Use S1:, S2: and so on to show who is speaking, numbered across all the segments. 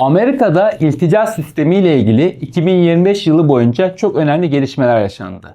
S1: Amerika'da iltica sistemi ile ilgili 2025 yılı boyunca çok önemli gelişmeler yaşandı.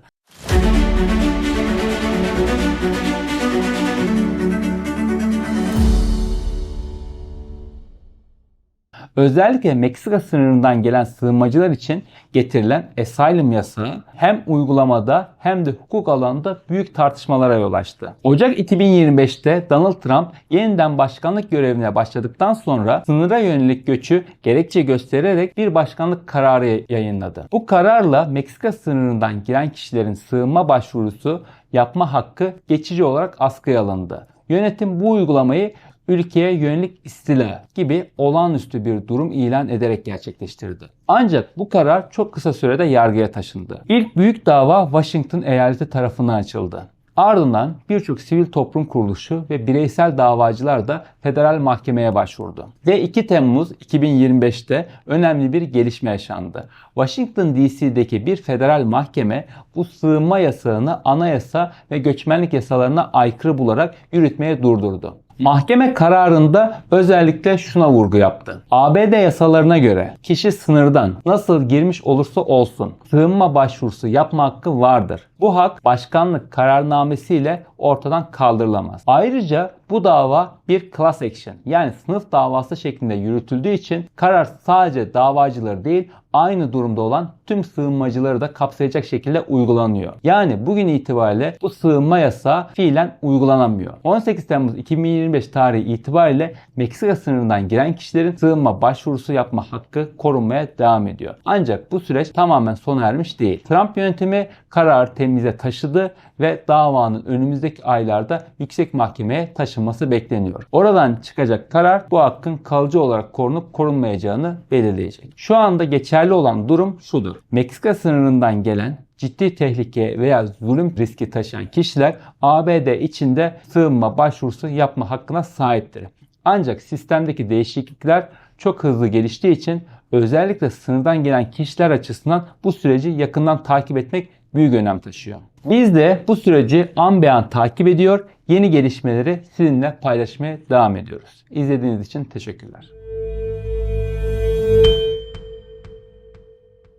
S1: Özellikle Meksika sınırından gelen sığınmacılar için getirilen asylum yasağı hem uygulamada hem de hukuk alanında büyük tartışmalara yol açtı. Ocak 2025'te Donald Trump yeniden başkanlık görevine başladıktan sonra sınıra yönelik göçü gerekçe göstererek bir başkanlık kararı yayınladı. Bu kararla Meksika sınırından giren kişilerin sığınma başvurusu yapma hakkı geçici olarak askıya alındı. Yönetim bu uygulamayı ülkeye yönelik istila gibi olağanüstü bir durum ilan ederek gerçekleştirdi. Ancak bu karar çok kısa sürede yargıya taşındı. İlk büyük dava Washington eyaleti tarafından açıldı. Ardından birçok sivil toplum kuruluşu ve bireysel davacılar da federal mahkemeye başvurdu. Ve 2 Temmuz 2025'te önemli bir gelişme yaşandı. Washington DC'deki bir federal mahkeme bu sığınma yasağını anayasa ve göçmenlik yasalarına aykırı bularak yürütmeye durdurdu. Mahkeme kararında özellikle şuna vurgu yaptı. ABD yasalarına göre kişi sınırdan nasıl girmiş olursa olsun sığınma başvurusu yapma hakkı vardır. Bu hak başkanlık kararnamesiyle ortadan kaldırılamaz. Ayrıca bu dava bir class action yani sınıf davası şeklinde yürütüldüğü için karar sadece davacıları değil aynı durumda olan tüm sığınmacıları da kapsayacak şekilde uygulanıyor. Yani bugün itibariyle bu sığınma yasağı fiilen uygulanamıyor. 18 Temmuz 2025 tarihi itibariyle Meksika sınırından giren kişilerin sığınma başvurusu yapma hakkı korunmaya devam ediyor. Ancak bu süreç tamamen sona ermiş değil. Trump yönetimi karar temize taşıdı ve davanın önümüzdeki aylarda yüksek mahkemeye taşınması bekleniyor. Oradan çıkacak karar bu hakkın kalıcı olarak korunup korunmayacağını belirleyecek. Şu anda geçerli olan durum şudur. Meksika sınırından gelen ciddi tehlike veya zulüm riski taşıyan kişiler ABD içinde sığınma başvurusu yapma hakkına sahiptir. Ancak sistemdeki değişiklikler çok hızlı geliştiği için özellikle sınırdan gelen kişiler açısından bu süreci yakından takip etmek büyük önem taşıyor. Biz de bu süreci an be an takip ediyor, yeni gelişmeleri sizinle paylaşmaya devam ediyoruz. İzlediğiniz için teşekkürler.